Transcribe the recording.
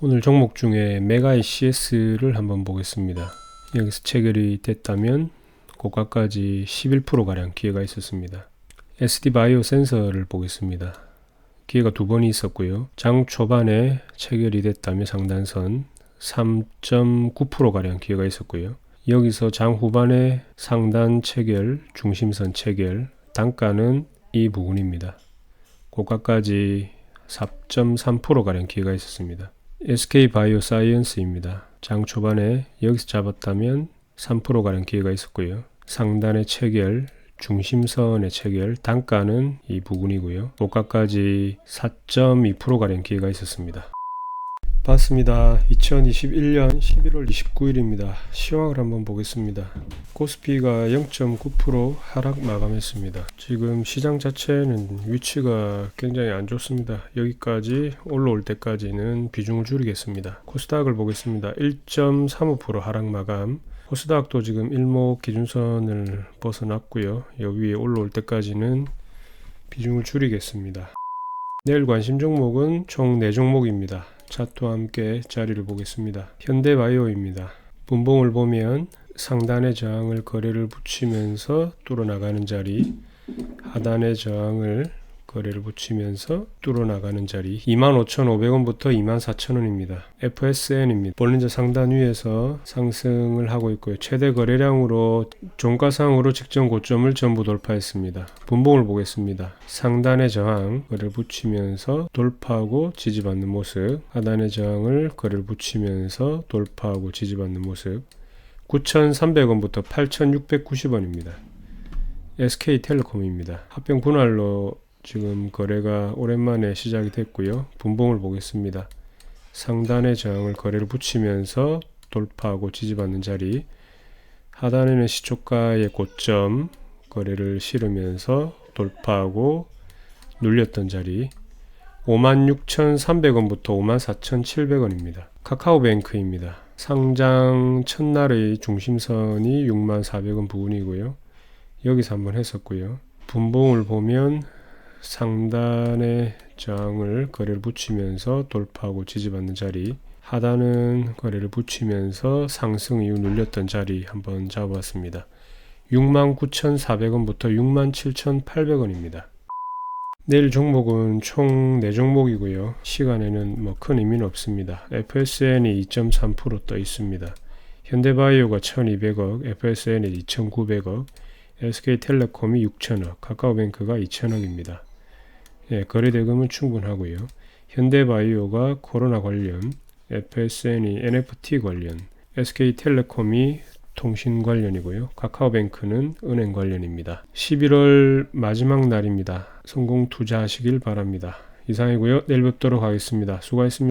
오늘 종목 중에 메가이 CS를 한번 보겠습니다. 여기서 체결이 됐다면 고가까지 11%가량 기회가 있었습니다. SD 바이오 센서를 보겠습니다. 기회가 두 번이 있었고요. 장 초반에 체결이 됐다면 상단선 3.9%가량 기회가 있었고요. 여기서 장 후반에 상단 체결, 중심선 체결, 단가는 이 부분입니다. 고가까지 4.3%가량 기회가 있었습니다. SK 바이오 사이언스입니다. 장 초반에 여기서 잡았다면 3%가량 기회가 있었고요. 상단의 체결, 중심선의 체결, 단가는 이 부분이고요. 고가까지 4.2%가량 기회가 있었습니다. 봤습니다. 2021년 11월 29일입니다. 시황을 한번 보겠습니다. 코스피가 0.9% 하락 마감했습니다. 지금 시장 자체는 위치가 굉장히 안 좋습니다. 여기까지 올라올 때까지는 비중을 줄이겠습니다. 코스닥을 보겠습니다. 1.35% 하락 마감. 코스닥도 지금 일목 기준선을 벗어났고요. 여기 위에 올라올 때까지는 비중을 줄이겠습니다. 내일 관심 종목은 총 4종목입니다. 차트와 함께 자리를 보겠습니다. 현대바이오입니다. 분봉을 보면 상단의 저항을 거래를 붙이면서 뚫어나가는 자리, 하단의 저항을 거래를 붙이면서 뚫어나가는 자리 25,500원부터 24,000원입니다. FSN입니다. 볼린저 상단 위에서 상승을 하고 있고요. 최대 거래량으로 종가상으로 직전 고점을 전부 돌파했습니다. 분봉을 보겠습니다. 상단의 저항 거래를 붙이면서 돌파하고 지지받는 모습 하단의 저항을 거래를 붙이면서 돌파하고 지지받는 모습 9,300원부터 8,690원입니다. SK텔레콤입니다. 합병 분할로 지금 거래가 오랜만에 시작이 됐고요. 분봉을 보겠습니다. 상단의 저항을 거래를 붙이면서 돌파하고 지지받는 자리 하단에는 시초가의 고점 거래를 실으면서 돌파하고 눌렸던 자리 56,300원부터 54,700원입니다. 카카오뱅크입니다. 상장 첫날의 중심선이 64,400원 부분이고요. 여기서 한번 했었고요. 분봉을 보면 상단의 저항을 거래를 붙이면서 돌파하고 지지받는 자리 하단은 거래를 붙이면서 상승 이후 눌렸던 자리 한번 잡아봤습니다. 69,400원부터 67,800원입니다. 내일 종목은 총 4종목이고요. 시간에는 뭐 큰 의미는 없습니다. FSN이 2.3%떠 있습니다. 현대바이오가 1200억, FSN이 2900억, SK텔레콤이 6천억, 카카오뱅크가 2천억입니다. 예, 거래 대금은 충분하고요. 현대바이오가 코로나 관련, FSN이 NFT 관련, SK텔레콤이 통신 관련이고요. 카카오뱅크는 은행 관련입니다. 11월 마지막 날입니다. 성공 투자하시길 바랍니다. 이상이고요. 내일 뵙도록 하겠습니다. 수고하셨습니다.